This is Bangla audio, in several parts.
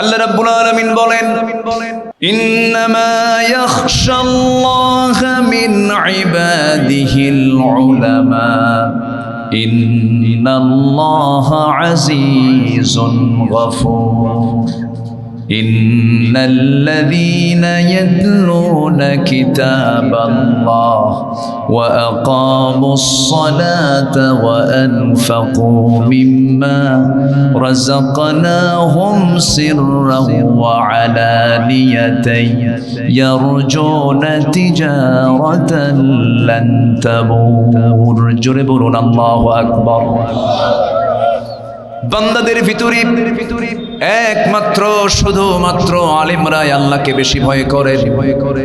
আল্লাহ রাব্বুল আলামিন বলেন ইন্নামা ইয়াখশাল্লাহ মিন ইবাদিহিল উলামা ইন্নাল্লাহ আজিজুন গফুর। إن الذين يتلون كتاب الله وأقاموا الصلاة وأنفقوا مما رزقناهم سرا وعلانية يرجون تجارة لن تبور. جربون الله أكبر. بندر فيتوري একমাত্র, শুধুমাত্র আলিমরাই আল্লাহকে বেশি ভয় করে ভয় করে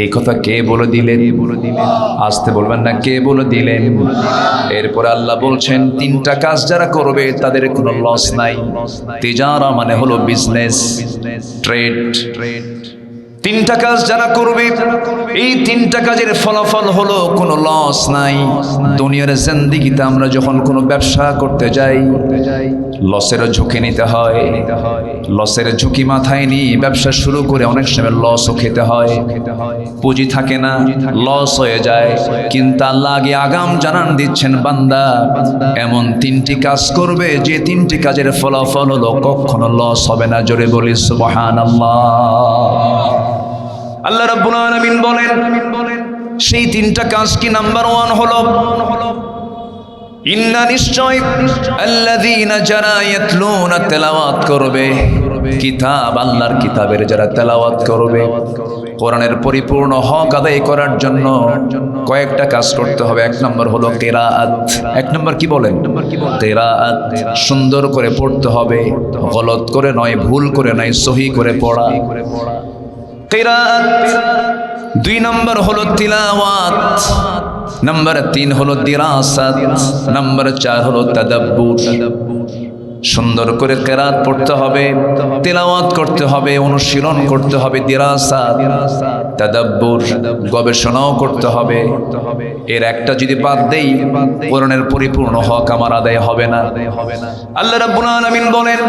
এই কথা কে বলে দিলেন? আসতে বলবেন না, কে বলে দিলেন? এরপর আল্লাহ বলছেন, তিনটা কাজ যারা করবে, তাদের কোনো লস নাই। তেজারা মানে হলো বিজনেস ট্রেড ট্রেড তিনটা কাজ যারা করবে, এই তিনটা কাজের ফলাফল হলো কোনো লস নাই। দুনিয়ার জিন্দিগিতে আমরা যখন কোনো ব্যবসা করতে যাই লসের ঝুঁকি নিতে হয়। লসের ঝুঁকি মাথায় নিয়ে ব্যবসা শুরু করে অনেক সময় লসও খেতে হয়। পুঁজি থাকে না, লস হয়ে যায়। কিন্তু আল্লাহ আগে আগাম জানান দিচ্ছেন, বান্দা, এমন তিনটি কাজ করবে যে তিনটি কাজের ফলাফল হলো কখনো লস হবে না। জোরে বলি সুবহান আল্লাহ রাব্বুল আলামিন বলেন, সেই তিনটা কাজ কি নাম্বার ওয়ান হলো? ইন্না নিশ্চয় আল্লাযীনা যারা তেলাওয়াত করবে, কিতাব আল্লাহর কিতাবের যারা তেলাওয়াত করবে, কোরআনের পরিপূর্ণ হক আদায় করার জন্য কয়েকটা কাজ করতে হবে। এক নম্বর হলো কেরাআত এক নম্বর কি বলেন? কেরাআত সুন্দর করে পড়তে হবে, গলত করে নয়, ভুল করে নয়, সহি করে পড়া। কেরাত দুই নম্বর হলো তিলাওয়াত, নম্বর তিন হলো দিরাসাত, নম্বর চার হলো তাদাব্বুর। সুন্দর করে কেরাত পড়তে হবে, তেলাওয়াত করতে হবে, অনুশীলন করতে হবে, দিরাসাত, তাদাব্বুর গবেষণাও করতে হবে। এর একটা যদি বাদ দেই কোরআনের পরিপূর্ণ হক আমার আদায় হবে না। আল্লাহ রাব্বুল আলামিন বলেন,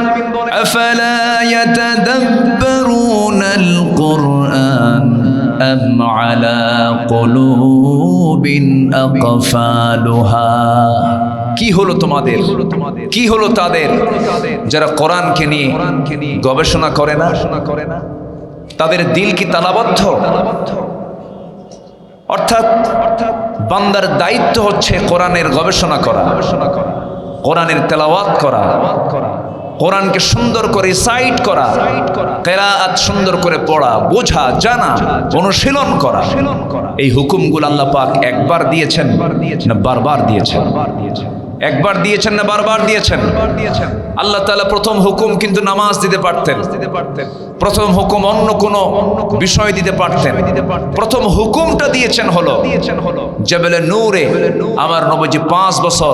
আফালা ইয়াতাদাব্বারুনাল কুরআন أم على قلوب أقفالها কি হলো তোমাদের কি হলো তাদের যারা কোরআনকে নিয়ে গবেষণা করে না তাদের দিল কি তালাবদ্ধ অর্থাৎ বান্দার দায়িত্ব হচ্ছে কোরআনের গবেষণা করা কোরআনের তেলাওয়াত করা কোরআনকে সুন্দর করে সাইট করা, কেরাত সুন্দর করে পড়া, বোঝা, জানা, অনুশীলন করা, এই হুকুমগুলো আল্লাহ পাক একবার দিয়েছেন না বারবার দিয়েছেন? একবার দিয়েছেন না বারবার দিয়েছেন? আল্লাহ তাআলা প্রথম হুকুম কিন্তু নামাজ দিতে পারতেন। প্রথম হুকুম অন্য কোনো বিষয় দিতে পারতেন। প্রথম হুকুমটা দিয়েছেন হলো জেবেলে নূরে, আমার নবজি পাঁচ বছর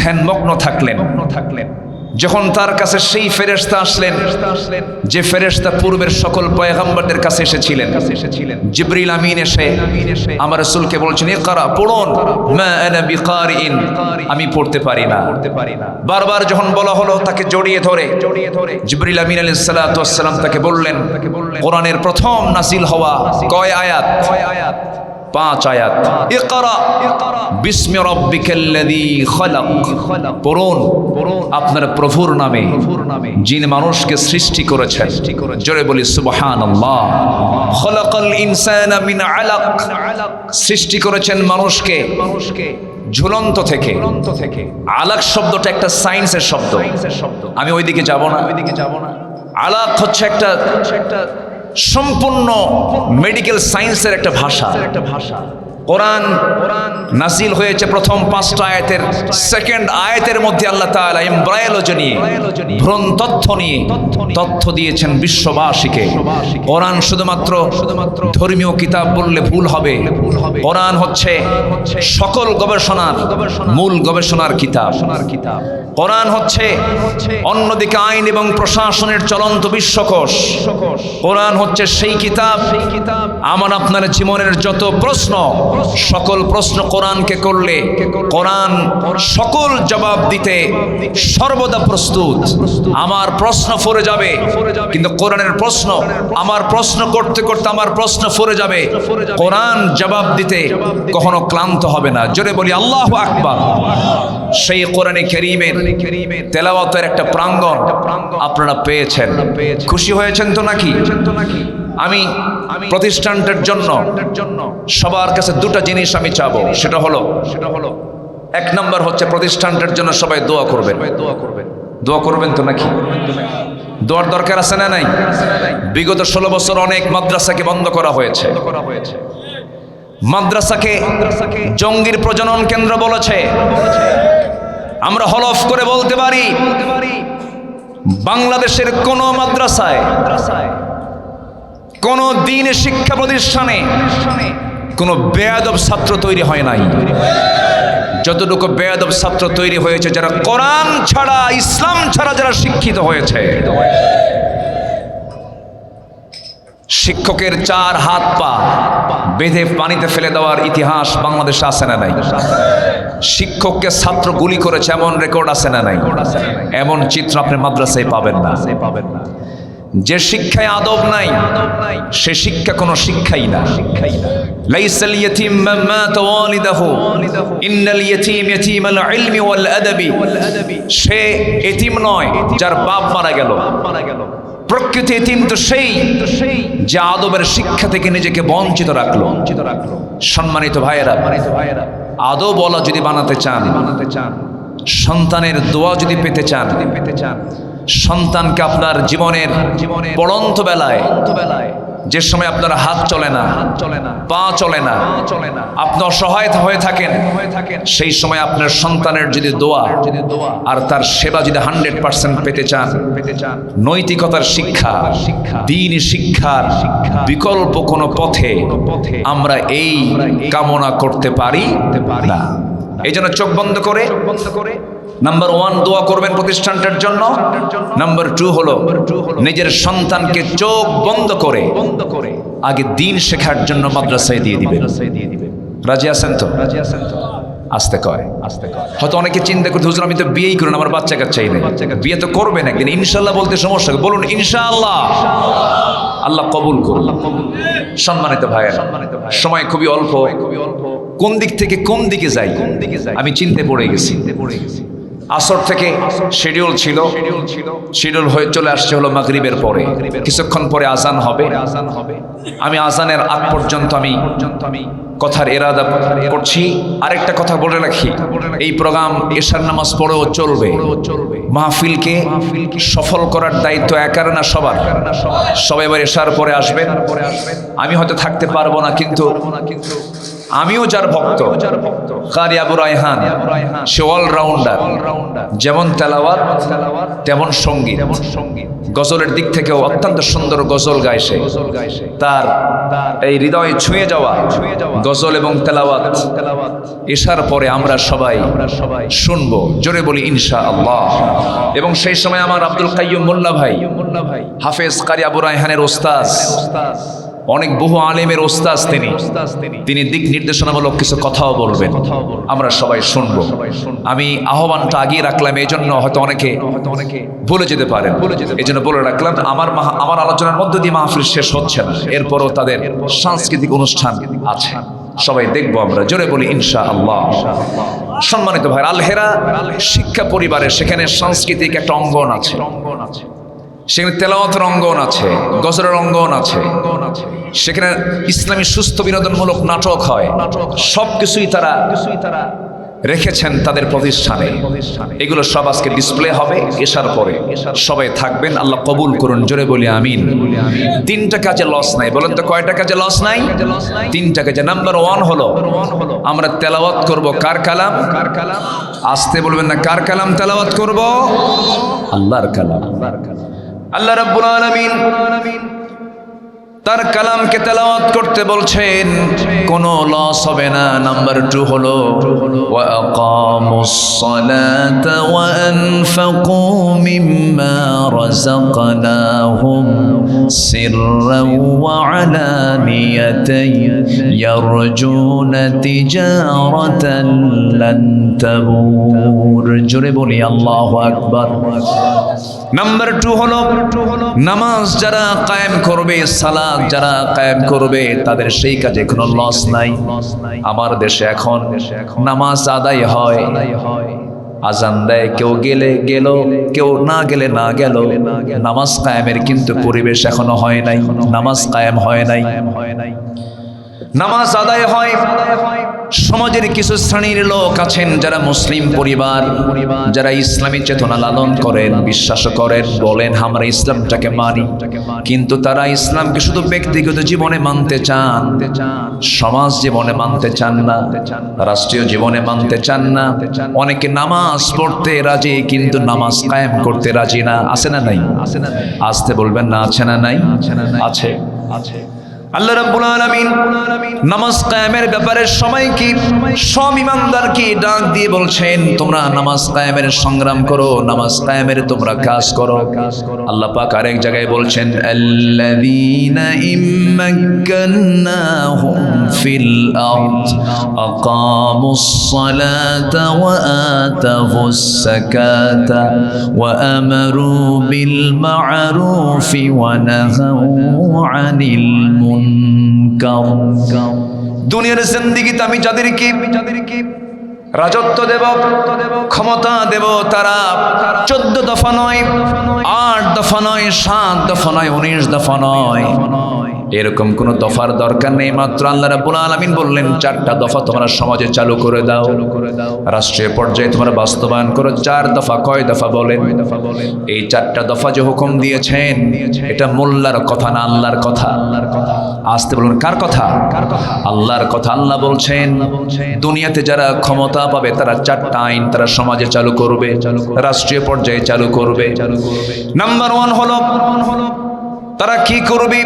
ধ্যানমগ্ন থাকলেন থাকলেন। যখন তার কাছে সেই ফেরেশতা আসলেন, যে ফেরেশতা পূর্বের সকল পয়গম্বরদের কাছে এসেছিলেন, জিবরিল আমিন এসে আমার রাসূলকে বলছেন পড়ুন। মা আনা বিকারিন। আমি পড়তে পারি না। বারবার যখন বলা হলো তাকে জড়িয়ে ধরে, জিবরিল আমিন আলাইহিস সালাতু ওয়াস সালাম তাকে বললেন, কোরআনের প্রথম নাজিল হওয়া কয় আয়াত কয় আয়াত? পাঁচ আয়াত। আপনার প্রভুর নামে, যিনি মানুষকে সৃষ্টি করেছেন। জোরে বলি, সুবহানাল্লাহ। সৃষ্টি করেছেন মানুষকে মানুষকে ঝুলন্ত থেকে। থেকে আলাক শব্দটা একটা সায়েন্সের শব্দ। আমি ওইদিকে যাব না। ওইদিকে যাব না আলাক হচ্ছে একটা একটা সম্পূর্ণ মেডিকেল সায়েন্সের একটা ভাষা একটা ভাষা। কোরআন নাজিল হয়েছে প্রথম পাঁচটা আয়াতের সেকেন্ড আয়াতের মধ্যে আল্লাহ তাআলা এমব্রায়োলজি নিয়ে ভ্রণ তথ্য নিয়ে তথ্য দিয়েছেন বিশ্ববাসীকে। কোরআন শুধুমাত্র শুধুমাত্র ধর্মীয় কিতাব বললে ভুল হবে। কোরআন হচ্ছে সকল গবেষণার মূল গবেষণার কিতাব। কোরআন হচ্ছে অন্যদিকে আইন এবং প্রশাসনের চলন্ত বিশ্বকোষ। কোরআন হচ্ছে সেই কিতাব, আমার আপনার জীবনের যত প্রশ্ন সকল প্রশ্ন কোরআনকে করলে কোরআন সকল জবাব দিতে সর্বদা প্রস্তুত। আমার প্রশ্ন ফরে যাবে, কিন্তু কোরআনের প্রশ্ন, আমার প্রশ্ন করতে করতে আমার প্রশ্ন ফরে যাবে। কোরআন জবাব দিতে কখনো ক্লান্ত হবে না। জোরে বলি, আল্লাহ আকবার। সেই কোরআনে কেরিমের তেলাওয়াতের একটা প্রাঙ্গণ আপনারা পেয়েছেন। খুশি হয়েছেন তো নাকি? আমি প্রতিষ্ঠানটার জন্য সবার কাছে দুটো জিনিস আমি চাবো। সেটা হলো সেটা হলো এক নম্বর হচ্ছে প্রতিষ্ঠানটার জন্য সবাই দোয়া করবেন দোয়া করবেন। দোয়া করবেন তো নাকি? দোয়ার দরকার আছে না নাই? বিগত ষোলো বছর অনেক মাদ্রাসাকে বন্ধ করা হয়েছে। মাদ্রাসাকে জঙ্গির প্রজনন কেন্দ্র বলেছে। আমরা হলফ করে বলতে পারি, বাংলাদেশের কোন মাদ্রাসায় কোন দিন শিক্ষা প্রতিষ্ঠানে কোন বেয়াদব ছাত্র তৈরি হয় নাই। যতটুকু বেয়াদব ছাত্র তৈরি হয়েছে, যারা কোরআন ছাড়া, ইসলাম ছাড়া যারা শিক্ষিত হয়েছে, শিক্ষকের চার হাত পা বেঁধে পানিতে ফেলে দেওয়ার ইতিহাস বাংলাদেশে আছে না নাই? শিক্ষককে ছাত্র গুলি করেছে, এমন রেকর্ড আছে না নাই? এমন চিত্র আপনি মাদ্রাসায় পাবেন না পাবেন না। যে শিক্ষায় আদব নাই, সে শিক্ষা কোনো শিক্ষাই না। শিক্ষাই না ইয়াতীম মান মাতা ওয়ালিদাহু ইন্নাল ইয়াতীম ইয়াতীমাল ইলমি ওয়াল আদাবি। সে এতিম নয়, যার বাপ মারা গেল। প্রকৃতি এতিম তো সেই যে আদবের শিক্ষা থেকে নিজেকে বঞ্চিত রাখল। বঞ্চিত রাখল সম্মানিত ভাইয়েরা ভাইয়েরা আদব বলা যদি বানাতে চান বানাতে চান সন্তানের দোয়া যদি পেতে চান পেতে চান সন্তানকে আপনার জীবনের জীবনে পড়ন্ত বেলায় বেলায় যে সময় আপনার হাত চলে না চলে না পা চলে না চলে না আপনি অসহায়তা হয়ে থাকেন হয়ে থাকেন সেই সময় আপনার সন্তানের যদি দোয়া যদি দোয়া আর তার সেবা যদি হান্ড্রেড পার্সেন্ট পেতে চান পেতে চান নৈতিকতার শিক্ষা শিক্ষা দিন শিক্ষার শিক্ষা বিকল্প কোনো পথে পথে আমরা এই কামনা করতে পারি না। এই জন্য চোখ বন্ধ করে বন্ধ করে নাম্বার ওয়ান দোয়া করবেন প্রতিষ্ঠানটার জন্য। নাম্বার টু হলো নিজের সন্তানকে চোখ বন্ধ করে বন্ধ করে আগে দিন শেখার জন্য মাদ্রাসায় দিয়ে দিবে রাজি আছেন তো? রাজি তো আসতে কয়। আসতে কয় হয়তো অনেকে চিন্তা করতে, হুজুর, আমি তো বিয়েই করুন, আমার বাচ্চা কাচ্চাই নেই। বিয়ে তো করবেন একদিন ইনশাল্লাহ বলতে সমস্যা বলুন, ইনশাআল্লাহ। আল্লাহ কবুল করুন। সম্মানিত ভাই সময় খুবই অল্প। কোন দিক থেকে কোন দিকে যাই? কোন দিকে যাই আমি চিনতে পড়ে গেছি পড়ে গেছি। আসর থেকে শিডিউল ছিল। শিডিউল হয়ে চলে আসছে হলো মাগরিবের পরে। কিছুক্ষণ পরে আজান হবে। আমি আজানের আগ পর্যন্ত আমি আমি কথার এরাদা করছি। আরেকটা কথা বলে রাখি, এই প্রোগ্রাম এশার নামাজ পড়েও চলবে। মাহফিলকে সফল করার দায়িত্ব একার না সবার? সবাই এবার এশার পরে আসবেন। আমি হয়তো থাকতে পারব না, কিন্তু আমিও যার ভক্ত। কারি আবু রায়হান। সে অলরাউন্ডার। যেমন তেলাওয়াত তেমন সংগীত। গজলের দিক থেকেও অত্যন্ত সুন্দর গজল গায় সে। তার এই হৃদয়ে ছুঁয়ে যাওয়া গজল এবং তেলাওয়াত এসার পরে আমরা সবাই শুনব জোরে বলি ইনশা আল্লাহ এবং সেই সময় আমার আব্দুল কাইয়ুম মোল্লা ভাই হাফেজ কারি আবু রায়হানের ওস্তাজ অনেক বহু আলেমের ওস্তাজ তিনি। তিনি দিক নির্দেশনামূলক কিছু কথাও বলবেন। আমরা সবাই শুনব। আমি আহ্বানটা আগিয়ে রাখলাম, এই জন্য হয়তো অনেকে ভুলে যেতে পারেন। এই জন্য বলে রাখলাম, আমার আমার আলোচনার মধ্য দিয়ে মাহফিল শেষ হচ্ছে না। এরপরও তাদের সাংস্কৃতিক অনুষ্ঠান আছে। সবাই দেখব আমরা। জোরে বলি ইনশা আল্লাহ সম্মানিত ভাই আলহেরা শিক্ষা পরিবারে সেখানে সাংস্কৃতিক একটা অঙ্গন আছে। অঙ্গন আছে সেখানে তেলাওয়াতের অঙ্গন আছে গজরের অঙ্গন আছে। সেখানে ইসলামী সুস্থ বিনোদনমূলক নাটক হয়। সব কিছুই তারা রেখেছেন তাদের প্রতিষ্ঠানে। এগুলো সব আজকে ডিসপ্লে হবে, এসার পরে। সবাই থাকবেন, আল্লাহ কবুল করুন, জোরে বলি আমিন। তিনটা কাজে লস নাই, বলেন তো কয়টা কাজে লস নাই? তিনটা কাজে নাম্বার ওয়ান হলো, আমরা তেলাওয়াত করব কার কালাম? আসতে বলবেন না, কার কালাম তেলাওয়াত করব? আল্লাহর কালাম। আল্লাহ রাব্বুল আলামিন তার কালামকে তেলাওয়াত করতে বলছেন কোনো লস হবে না নাম্বার টু হলো وَأَقَامُوا الصَّلَاةَ وَأَنفَقُوا مِمَّا رَزَقْنَاهُمْ سرا وعلانية يرجون تجارة لن تبور জোরে বলি আল্লাহ আকবার নাম্বার টু হলো নামাজ যারা কায়েম করবে সালাদ যারা কায়েম করবে তাদের সেই কাজে কোনো লস নাই আমার দেশে এখন নামাজ আদায় হয় আজান দেয়, কেউ গেলে গেল, কেউ না গেলে না গেল। নামাজ কায়েমের কিন্তু পরিবেশ এখনও হয় নাই, নামাজ কায়েম হয় নাই। নামাজ আদায় হয়। সমাজের কিছু শ্রেণির লোক আছেন যারা মুসলিম পরিবার, যারা ইসলামী চেতনা লালন করেন, বিশ্বাস করেন, বলেন, আমরা ইসলামটাকে মানি। কিন্তু তারা ইসলামকে শুধু ব্যক্তিগত জীবনে মানতে চান, সমাজ জীবনে মানতে চান না, রাষ্ট্রীয় জীবনে মানতে চান না। অনেকে নামাজ পড়তে রাজি, কিন্তু নামাজ কায়েম করতে রাজি না। আছে না নাই? আসতে বলবেন না, আছে না নাই? আছে। আছে। আল্লাহ রাব্বুল আলামিন নামাজ কায়েমের ব্যাপারে সময় কি সব ইমানদার ডাক দিয়ে বলছেন, তোমরা নামাজ কায়েমের সংগ্রাম করো, নামাজ কায়েমের তোমরা কাজ করো। আল্লাহ পাক আরেক জায়গায় বলছেন, আল্লাযীনা ইম্মাক্কান্নাহুম ফিল আরদ, আকামুস সালাতা ওয়া আতাবুস সাকাতা ওয়া আমারু বিল মা'রুফি ওয়া নাহাউ আনিল মুনকার দুনিয়ার জিন্দিগিতে আমি যাদেরকে যাদেরকে রাজত্ব দেব, ক্ষমতা দেব, তারা চোদ্দ দফা নয়, আট দফা নয়, সাত দফা নয়, উনিশ দফা নয়। এরকম কোন দফার দরকার নেই, মাত্র আল্লাহ রাব্বুল আলামিন বললেন, চারটা দফা তোমরা সমাজে চালু করে দাও। রাষ্ট্রীয় পর্যায়ে তোমরা বাস্তবায়ন করো, চার দফা কয় দফা বলেন? এই চারটা দফা যে হুকুম দিয়েছেন, এটা মোল্লার কথা না আল্লাহর কথা? আসতে বলুন, কার কথা? আল্লাহর কথা আল্লাহ বলছেন, দুনিয়াতে যারা ক্ষমতা পাবে, তারা চারটা আইন তারা সমাজে চালু করবে, রাষ্ট্রীয় পর্যায়ে চালু করবে। নাম্বার ওয়ান হলো তারা কি করবে?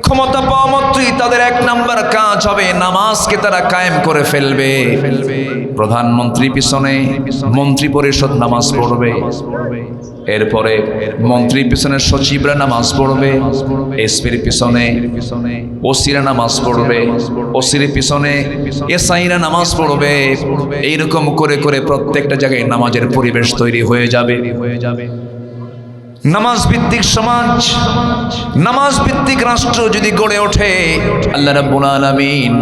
ক্ষমতা পাওয়া মাত্রই তাদের এক নাম্বার কাজ হবে, নামাজকে তারা কায়েম করে ফেলবে। প্রধানমন্ত্রী পিছনে মন্ত্রী পরিষদ নামাজ পড়বে। এরপরে মন্ত্রী পিছনে সচিবরা নামাজ পড়বে। এসপির পিছনে ওসিরা নামাজ পড়বে। ওসির পিছনে এসআইরা নামাজ পড়বে। এইরকম করে করে প্রত্যেকটা জায়গায় নামাজের পরিবেশ তৈরি হয়ে যাবে। হয়ে যাবে নামাজ ভিত্তিক সমাজ নামাজ ভিত্তিক রাষ্ট্র যদি গড়ে ওঠে, আল্লাহ রাব্বুল আলামিন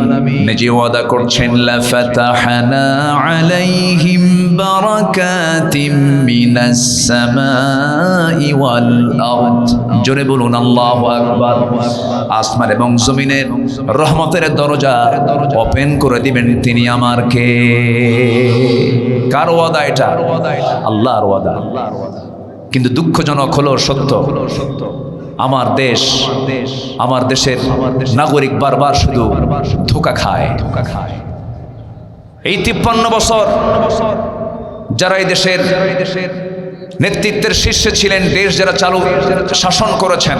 নিজে ওয়াদা করছেন, লা ফাতাহনা আলাইহিম বারাকাতিম মিনাস সামাই ওয়াল আরদ। জোরে বলুন, আল্লাহু আকবার। আসমান এবং জমিনের রহমতের দরজা ওপেন করে দিবেন তিনি আমার কে কার ওয়াদা এটা? আল্লাহর ওয়াদা আল্লাহর ওয়াদা। কিন্তু দুঃখজনক হলো সত্য। আমার দেশ, আমার দেশের নাগরিক বারবার শুধু ধোকা খায়। এই তিপ্পান্ন বছর যারা এই দেশের নেতৃত্বের শীর্ষে ছিলেন, দেশ যারা চালু, শাসন করেছেন,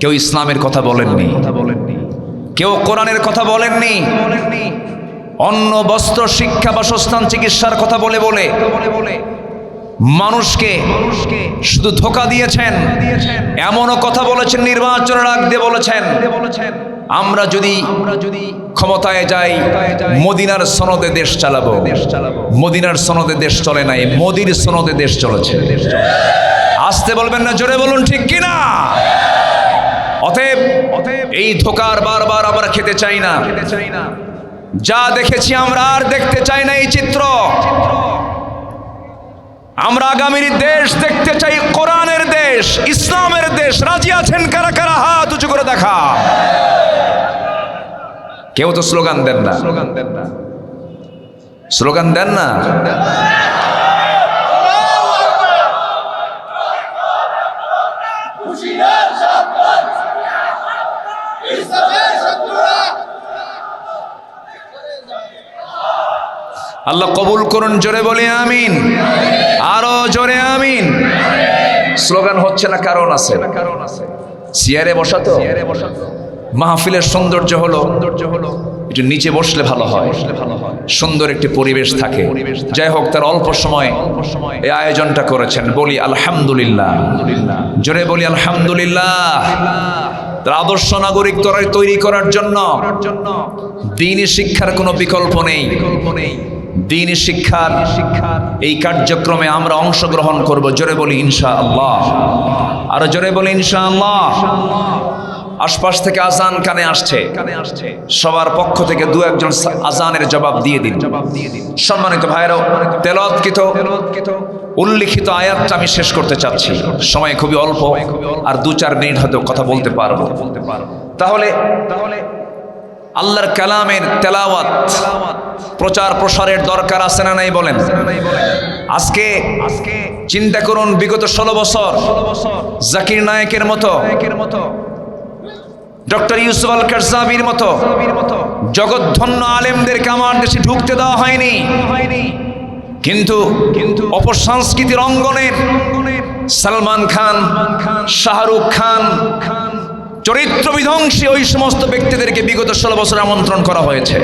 কেউ ইসলামের কথা বলেননি, কেউ কোরআনের কথা বলেননি অন্য বস্ত্র, শিক্ষা, বাসস্থান, চিকিৎসার কথা বলে বলে মানুষকে শুধু ধোকা দিয়েছেন, এমনও কথা বলেছেন, নির্বাচনের আগ বলেছেন। আমরা যদি ক্ষমতায় যাই, মদিনার সনদে দেশ চালাবো। মদিনার সনদে দেশ চলে নাই, মোদির সনদে দেশ চলেছে। আসতে বলবেন না, জোরে বলুন, ঠিক কিনা? অতএব এই ধোকার বারবার আমরা খেতে চাই না। যা দেখেছি আমরা, আর দেখতে চাই না এই চিত্র। আমরা আগামীর দেশ দেখতে চাই, কোরআনের দেশ, ইসলামের দেশ। রাজি আছেন কারা কারা? হাত উঁচু করে দেখা। কেউ তো স্লোগান দেন না। স্লোগান দেন না। স্লোগান দেন না? আল্লাহ কবুল করুন, জোরে বলি আমিন। আরও জোরে আমিন। স্লোগান হচ্ছে না, কারণ আছে। কারণ আছে চেয়ারে বসাতো মাহফিলের সৌন্দর্য হলো সৌন্দর্য হলো একটু নিচে বসলে ভালো হয়। সুন্দর একটি পরিবেশ থাকে। যাই হোক, তার অল্প সময় এই আয়োজনটা করেছেন। বলি আলহামদুলিল্লাহ। জোরে বলি আলহামদুলিল্লাহ। তার আদর্শ নাগরিক তৈরি করার জন্য দিনই শিক্ষার কোনো বিকল্প নেই বিকল্প নেই। দিনই শিক্ষার শিক্ষার এই কার্যক্রমে আমরা অংশগ্রহণ করব। জোরে বলি ইনশা আল্লাহ আরও জোরে বলি ইনশা আল্লাহ আশপাশ থেকে আজান কানে আসছে। কানে আসছে সবার পক্ষ থেকে দু একজন আজানের জবাব দিয়ে দিন। জবাব দিয়ে দিন সম্মানিত ভাইরাও তেলৎকৃত উল্লিখিত আয়াতটা আমি শেষ করতে চাচ্ছি। সময় খুবই অল্প, আর দু চার মিনিট হয়তো কথা বলতে পারব। বলতে পারব তাহলে তাহলে আল্লাহর কালামের তেলাওয়াত, প্রচার প্রসারের দরকার আছে না নাই বলেন? আজকে আজকে চিন্তা করুন, বিগত ষোলো বছর জাকির নায়কের মতো, ডক্টর ইউসুফ আল কারজাবির মতো জগৎধন্য আলেমদেরকে আমার দেশে ঢুকতে দেওয়া হয়নি। কিন্তু কিন্তু অপসংস্কৃতির অঙ্গনের সালমান খান, শাহরুখ খান চরিত্র বিধ্বংসী ওই সমস্ত ব্যক্তিদেরকে বিগত ষোলো বছর আমন্ত্রণ করা হয়েছে।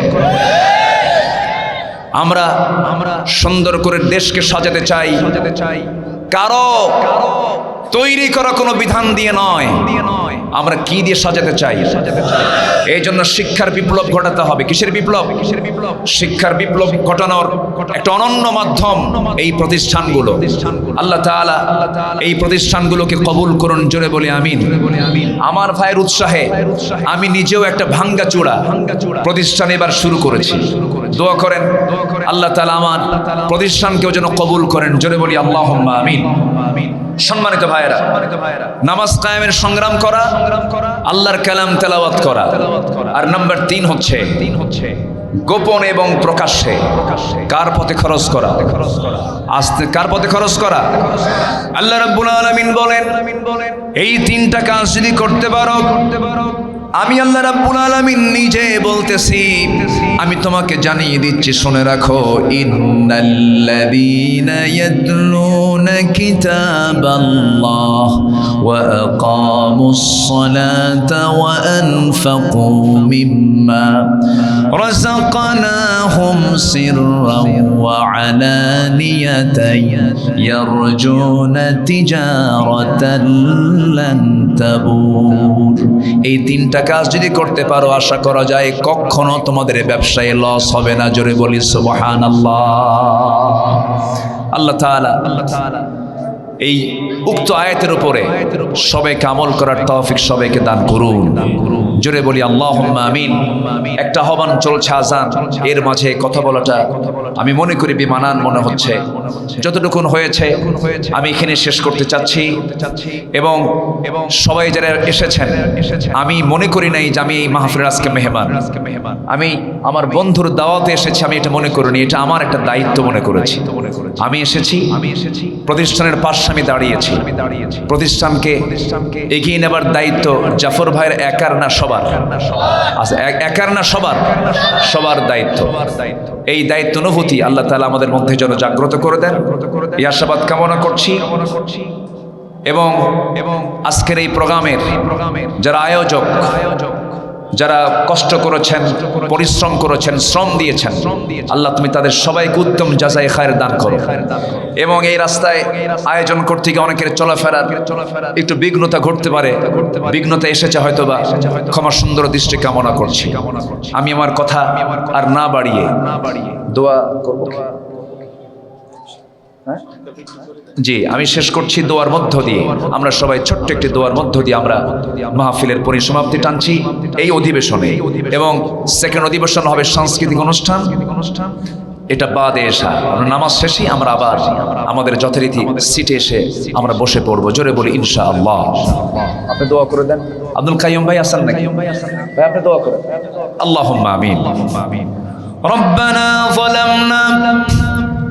আমরা আমরা সুন্দর করে দেশকে সাজাতে চাই সাজাতে চাই। কারও তৈরি করা কোনো বিধান দিয়ে নয়। আমরা কি দিয়ে সাজাতে চাই? এই জন্য শিক্ষার বিপ্লব ঘটাতে হবে। কিসের বিপ্লব? কিসের বিপ্লব শিক্ষার বিপ্লব ঘটানোর একটা অনন্য মাধ্যম এই প্রতিষ্ঠানগুলো। আল্লাহ তাআলা এই প্রতিষ্ঠানগুলোকে কবুল করুন, জোরে বলে আমিন। আমার ভাইয়ের উৎসাহে আমি নিজেও একটা ভাঙ্গা চূড়া প্রতিষ্ঠান এবার শুরু করেছি। দোয়া করেন, আল্লাহ তাআলা আমার প্রতিষ্ঠানকেও যেন কবুল করেন, জোরে বলি আল্লাহ আমিন। সম্মানিত ভাইয়েরা, নামাজ কায়েমের সংগ্রাম করা, আল্লাহর কালাম তেলাওয়াত করা। আর নাম্বার তিন হচ্ছে তিন হচ্ছে গোপন এবং প্রকাশ্যে কার পথে খরচ করা? আস্তে কার পথে খরচ করা? আল্লাহ রাব্বুল আলামিন বলেন, এই তিনটা কাজ যদি করতে পারো আমি আল্লাহ রাব্বুল আলামিন নিজে বলতেছি, আমি তোমাকে জানিয়ে দিচ্ছি, শুনে রাখো, ইন্নাল্লাযীনা ইয়াতলুনা কিতাবাল্লাহ ওয়া আকামুস সালাতা ওয়া আনফাকু মিম্মা রাযাকনাহুম সিররান ওয়া আলানিয়াতান ইয়ারজুনা তিজারাতান লান তাবুর। এই তিনটা কাজ যদি করতে পারো, আশা করা যায় কখনো তোমাদের ব্যবসায় লস হবে না। জোরে বলি, সুবহানাল্লাহ। আল্লাহ তাআলা আল্লাহ তাআলা এই উক্ত আয়াতের উপরে সবাইকে আমল করার তৌফিক সবাইকে দান করুন। জোরে বলি আল্লাহ আমিন। একটা আহ্বান চলছে আজান। এর মাঝে কথা বলাটা আমি মনে করি বিমানান মনে হচ্ছে। যতটুকুন হয়েছে আমি এখানে শেষ করতে চাচ্ছি। এবং সবাই যারা এসেছেন, আমি মনে করি নাই যে আমি এই মাহফিলের আজকে মেহমান। আমি আমার বন্ধুর দাওয়াতে এসেছি, আমি এটা মনে করিনি, এটা আমার একটা দায়িত্ব মনে করেছি। আমি এসেছি আমি এসেছি প্রতিষ্ঠানের পাশে আমি দাঁড়িয়েছি। প্রতিষ্ঠানকে এগিয়ে নেবার দায়িত্ব জাফর ভাইয়ের একার না সবার? আচ্ছা, এক- একার না সবার? সবার দায়িত্ব। এই দায়িত্ব অনুভূতি আল্লাহ তাআলা আমাদের মধ্যে যেন জাগ্রত করে দেন। এই কামনা করছি। এবং আজকের এই প্রোগ্রামের যারা আয়োজক আয়োজক যারা কষ্ট করেছেন, পরিশ্রম করেছেন, শ্রম দিয়েছেন, আল্লাহ তুমি তাদের সবাইকে উত্তম যাচাই খায়ের দান করো এবং এই রাস্তায় আয়োজন করতে গিয়ে অনেকের চলাফেরার একটু বিঘ্নতা ঘটতে পারে বিঘ্নতা এসেছে হয়তো বা ক্ষমা সুন্দর দৃষ্টি কামনা করছি আমি আমার কথা আর না বাড়িয়ে দোয়া করব? হ্যাঁ? জি আমি শেষ করছি দোয়ার মধ্য দিয়ে আমরা সবাই ছোট্ট একটি দোয়ার মধ্য দিয়ে আমরা মাহফিলের পরিসমাপ্তি টানছি এই অধিবেশনে এবং সেকেন্ড অধিবেশন হবে সাংস্কৃতিক অনুষ্ঠান এটা বাদে এসা আমরা নামাজ শেষে আমরা আবার আমাদের যথারীতি সিটে এসে আমরা বসে পড়বো জোরে বলি ইনশা আল্লাহ আপনি দোয়া করে দেন আব্দুল কাইম ভাই আসান নাকি ভাই আপনি দোয়া করেন আল্লাহ আমিন ربنا ظلمنا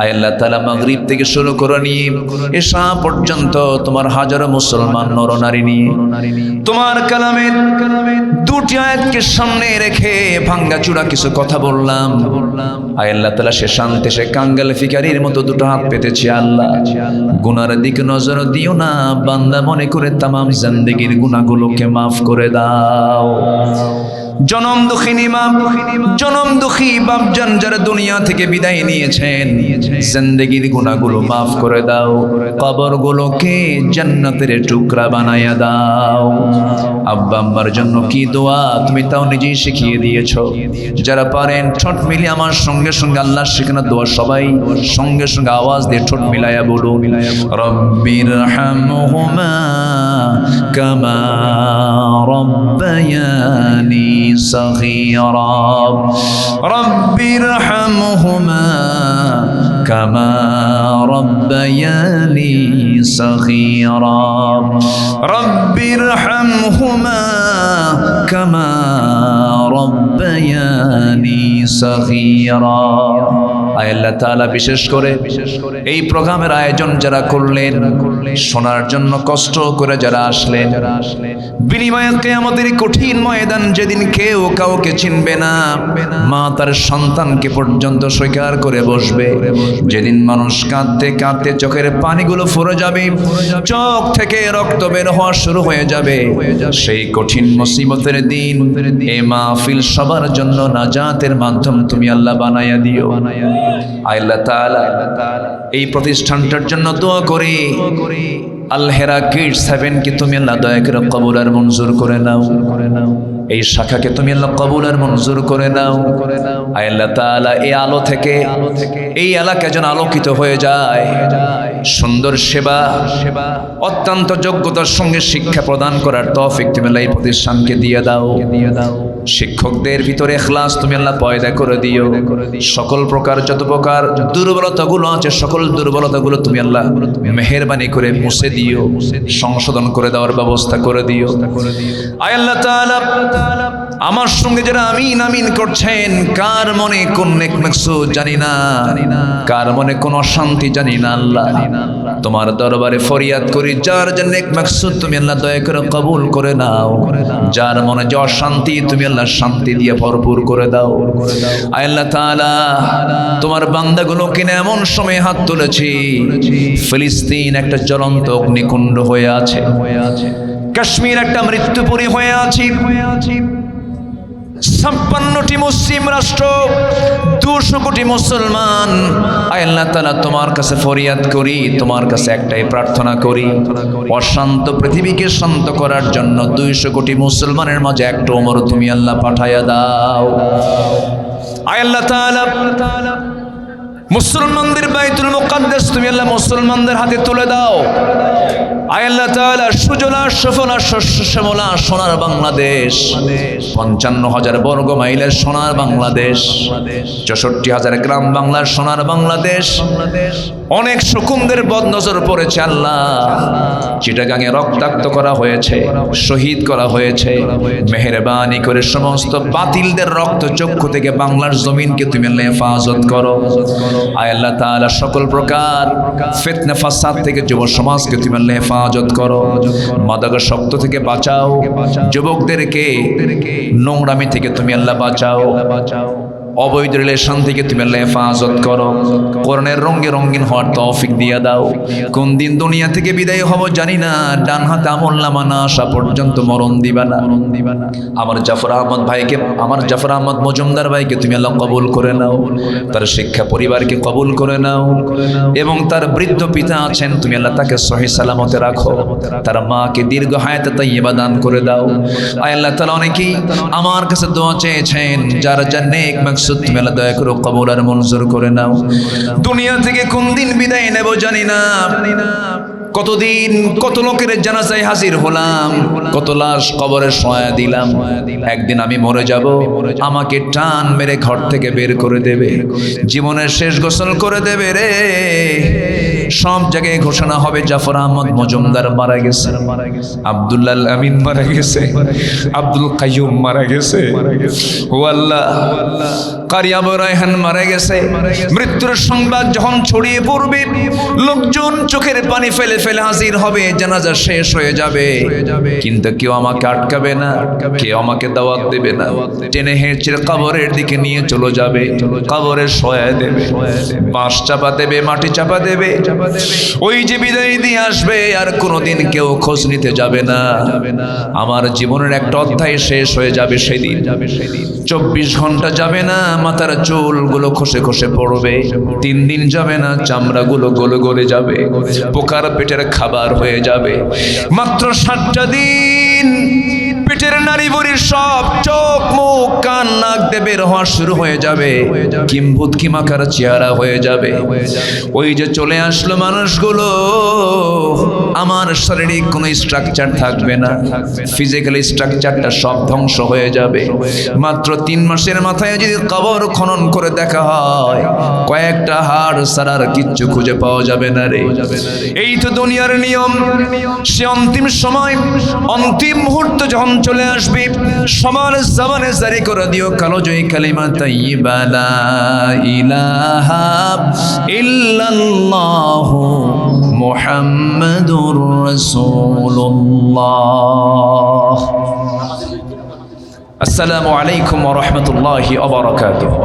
আয় আল্লাহ তাআলা মাগরিব থেকে শুরু করে নিয়ে এশা পর্যন্ত তোমার হাজারো মুসলমান নরনারী নিয়ে তোমার কালামের দুটি আয়াতকে সামনে রেখে ভাঙ্গা চূড়া কিছু কথা বললাম। আয় আল্লাহ তাআলা সে শান্তি, সে কাঙ্গাল ফিকারির মতো দুটো হাত পেতেছি আল্লাহ। গুনার দিকে নজর দিও না, বান্দা মনে করে তামাম জিন্দেগির গুনাহগুলোকে মাফ করে দাও। জনম দুঃখিনী মা জনম দুঃখী বাপজান যারা দুনিয়া থেকে বিদায় নিয়েছেন। জিন্দেগির গুনাহগুলো মাফ করে দাও, কবরগুলোকে জান্নাতের টুকরা বানায়া দাও। আব্বা আম্মার জন্য কি দোয়া তুমি তাও নিজেই শিখিয়ে দিয়েছ। যারা পারেন ঠোঁট মিলিয়ে আমার সঙ্গে সঙ্গে আল্লাহ শেখানো দোয়া সবাই সঙ্গে সঙ্গে আওয়াজ দিয়ে ঠোঁট মিলাইয়া বলুন, রব্বির হামহুমা কামা রব্বায়ানি সগীরা রব্বির হামহুমা রব্বায়ানি সগীরা রব্বির হামহুমা কামা রব্বায়ানি সগীরা আয় আল্লাহ তাআলা, বিশেষ করে এই প্রোগ্রামের আয়োজন যারা করলেন, শোনার জন্য কষ্ট করে যারা আসলেন, বিনিময়ে কেয়ামতের কঠিন ময়দান যেদিন কেউ কাউকে চিনবে না, মা তার সন্তানকে পর্যন্ত স্বীকার করে বসবে। যেদিন মানুষ কাঁদতে কাঁদতে চোখের পানিগুলো ফুরে যাবে, চোখ থেকে রক্ত বের হওয়া শুরু হয়ে যাবে। সেই কঠিন মুসিবতের দিন, এ মাহফিল সবার জন্য নাজাতের মাধ্যম তুমি আল্লাহ বানাইয়া দিও। আল্লাহ এই প্রতিষ্ঠানটার জন্য দোয়া করি আল্লাহরা কিডস সেভেন কি তুমি আল্লাহ দয়া করে কবুল আর মঞ্জুর করে নাও। এই শাখাকে তুমি আল্লাহ কবুল আর মঞ্জুর করে নাও। আল্লাহ তাআলা, এই আলো থেকে, এই এলাকা যেন আলোকিত হয়ে যায়। সুন্দর সেবা সেবা অত্যন্ত যোগ্যতার সঙ্গে শিক্ষা প্রদান করার তৌফিক তুমি আল্লাহ এই প্রতিষ্ঠানকে দিয়ে দাও। দিয়ে দাও শিক্ষকদের ভিতরে এখলাস তুমি আল্লাহ পয়দা করে দিও। সকল প্রকার যত প্রকার দুর্বলতাগুলো আছে, সকল দুর্বলতাগুলো তুমি আল্লাহ মেহেরবানি করে মুছে দিও। সংশোধন করে দেওয়ার ব্যবস্থা করে দিও। আয় আল্লাহ আমার সঙ্গে যারা আমিন আমিন করছেন, কার মনে কোন নেক মাকসুদ জানি না। কার মনে কোন অশান্তি জানি না আল্লাহ। তোমার দরবারে ফরিয়াদ করি, যার যে নেক মাকসুদ তুমি আল্লাহ দয়া করে কবুল করে নাও। যার মনে যে অশান্তি তুমি আল্লাহ শান্তি দিয়ে ভরপুর করে দাও। আল্লাহ তাআলা, তোমার বান্দাগুলো কিনে এমন সময় হাত তুলেছি। ফিলিস্তিন একটা জ্বলন্ত অগ্নিকুণ্ড হয়ে আছে হয়ে আছে। কাশ্মীর একটা মৃত্যুপুরী হয়ে আছি। ছাপ্পান্নটি মুসলিম রাষ্ট্র, দুশো কোটি মুসলমান। আল্লাহ তালা তোমার কাছে ফরিয়াদ করি, তোমার কাছে একটাই প্রার্থনা করি, অশান্ত পৃথিবীকে শান্ত করার জন্য দুইশো কোটি মুসলমানের মাঝে একটা ওমর তুমি আল্লাহ পাঠাইয়া দাও। আল্লাহ তাআলা মুসলমানদের বাইতুল মুকাদ্দাস, তুমি আল্লাহ মুসলমানদের হাতে তুলে দাও। আল্লাহ তাআলা, সুজলা, সফলা, শস্য, শ্যামলা, সোনার বাংলাদেশ। পঞ্চান্ন হাজার বর্গ মাইলের সোনার বাংলাদেশ। চৌষট্টি হাজার গ্রাম বাংলার সোনার বাংলাদেশ। অনেক শকুনদের বদনজর পড়েছে আল্লাহ। চিটাগাঙে রক্তাক্ত করা হয়েছে, শহীদ করা হয়েছে। মেহেরবানি করে সমস্ত বাতিলদের রক্ত চক্ষু থেকে বাংলার জমিনকে তুমি আল্লাহ হেফাজত করো। আয় আল্লাহ তাআলা সকল প্রকার ফিতনা, ফাসাদ থেকে যুব সমাজকে তুমি আল্লাহ হেফাজত করো। মাদক শক্ত থেকে বাঁচাও। যুবকদেরকে নোংরামি থেকে তুমি আল্লাহ বাঁচাও বাঁচাও। অবৈধ রিলেশন থেকে তুমি আল্লাহ হেফাজত করো। কোরআনের রঙে রঙিন হওয়ার তৌফিক দিয়ে দাও। কোন দিন দুনিয়া থেকে বিদায় হব জানি না। ডান হাতে আমল নামা না আসা পর্যন্ত মরণ দিবা না। আমার জাফর আহমদ ভাইকে, আমার জাফর আহমদ মজুমদার ভাইকে তুমি আল্লাহ কবুল করে নাও। তার শিক্ষা পরিবারকে কবুল করে নাও। এবং তার বৃদ্ধ পিতা আছেন, তুমি আল্লাহ তাকে সহি সালামতে রাখো। তার মাকে দীর্ঘ হায়াতে তাইয়েবা দান করে দাও। আয় আল্লাহ তালা অনেকেই আমার কাছে দোয়া চেয়েছেন, যারা যার নেক মাকসুদ মেলা দয়া করো কবুল আর মঞ্জুর করে নাও। দুনিয়া থেকে কোন দিন বিদায় নেব জানি না। কতদিন কত লোকের জানাজায় হাজির হলাম, কত লাশ কবরে সয়া দিলাম। একদিন আমি মরে যাব, আমাকে টান মেরে ঘর থেকে বের করে দেবে। জীবনের শেষ গোসল করে দেবে রে। সব জায়গায় ঘোষণা হবে জাফর আহমদ মজুমদার মারা গেছে। আব্দুল্লাহ আমিন মারা গেছে। আব্দুল কাইয়ুম মারা গেছে। ও আল্লাহ মৃত্যুর সংবাদ যখন ছড়িয়ে পড়বে, লোকজন চোখের পানি ফেলে ফেলে হাজির হবে, জানাজা শেষ হয়ে যাবে। কিন্তু কেউ আমাকে আটকাবে না, কেউ আমাকে দাওয়াত দেবে না। টেনে হেঁচড়ে কবরের দিকে নিয়ে চলে যাবে কবরের সয়া দেবে, বাঁশ চাপা দেবে, মাটি চাপা দেবে ওই যে বিদায় দিয়ে আসবে আর কোনোদিন কেউ খোঁজ নিতে যাবে না। আমার জীবনের একটা অধ্যায় শেষ হয়ে যাবে সেদিন। চব্বিশ ঘণ্টা যাবে না মাথার চুলগুলো খসে খসে পড়বে। তিন দিন যাবে না চামড়াগুলো গলে গলে যাবে। পোকার পেটের খাবার হয়ে যাবে। মাত্র সাতটা দিন পেটের নারী বুড়ির সব চোখ মুখ নাক দিয়ে বের হওয়া শুরু হয়ে যাবে। কিম্ভূত কিমাকার চেহারা হয়ে যাবে। ওই যে চলে আসলো মানুষগুলো, আমার শারীরিক কোনো স্ট্রাকচার থাকবে না। ফিজিক্যাল স্ট্রাকচারটা সব ধ্বংস হয়ে যাবে। মাত্র তিন মাসের মাথায় যদি কবর খনন করে দেখা হয়, কয়েকটা হাড় সারার কিচ্ছু খুঁজে পাওয়া যাবে না রে। এই তো দুনিয়ার নিয়ম। সে অন্তিম সময়, অন্তিম মুহূর্ত যখন চলে আসবে, সমান জামানে জারি করে দিও কালো জয়ী কালিমা তাইয়্যিবা লা ইলাহা ইল্লাল্লাহ মুহাম্মাদুর রাসূলুল্লাহ আসসালামু আলাইকুম ওয়া রাহমাতুল্লাহি ওয়া বারাকাতুহু